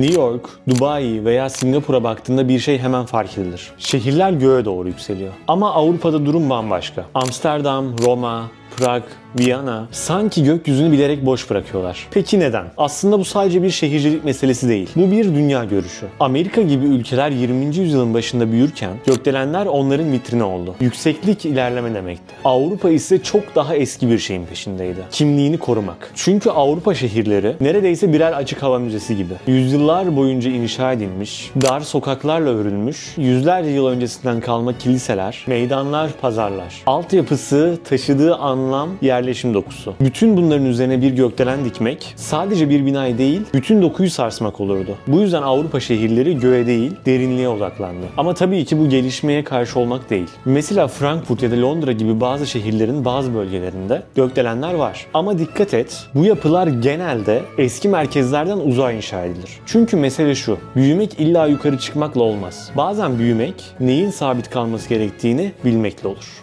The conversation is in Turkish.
New York, Dubai veya Singapur'a baktığında bir şey hemen fark edilir. Şehirler göğe doğru yükseliyor. Ama Avrupa'da durum bambaşka. Amsterdam, Roma, Prag, Viyana sanki gökyüzünü bilerek boş bırakıyorlar. Peki neden? Aslında bu sadece bir şehircilik meselesi değil. Bu bir dünya görüşü. Amerika gibi ülkeler 20. yüzyılın başında büyürken gökdelenler onların vitrini oldu. Yükseklik ilerleme demekti. Avrupa ise çok daha eski bir şeyin peşindeydi. Kimliğini korumak. Çünkü Avrupa şehirleri neredeyse birer açık hava müzesi gibi. Yüzyıllar boyunca inşa edilmiş, dar sokaklarla örülmüş, yüzlerce yıl öncesinden kalma kiliseler, meydanlar, pazarlar. Altyapısı, taşıdığı anlam, yerleşim dokusu. Bütün bunların üzerine bir gökdelen dikmek sadece bir binayı değil, bütün dokuyu sarsmak olurdu. Bu yüzden Avrupa şehirleri göğe değil, derinliğe odaklandı. Ama tabii ki bu gelişmeye karşı olmak değil. Mesela Frankfurt ya da Londra gibi bazı şehirlerin bazı bölgelerinde gökdelenler var. Ama dikkat et, bu yapılar genelde eski merkezlerden uzağa inşa edilir. Çünkü mesele şu, büyümek illa yukarı çıkmakla olmaz. Bazen büyümek neyin sabit kalması gerektiğini bilmekle olur.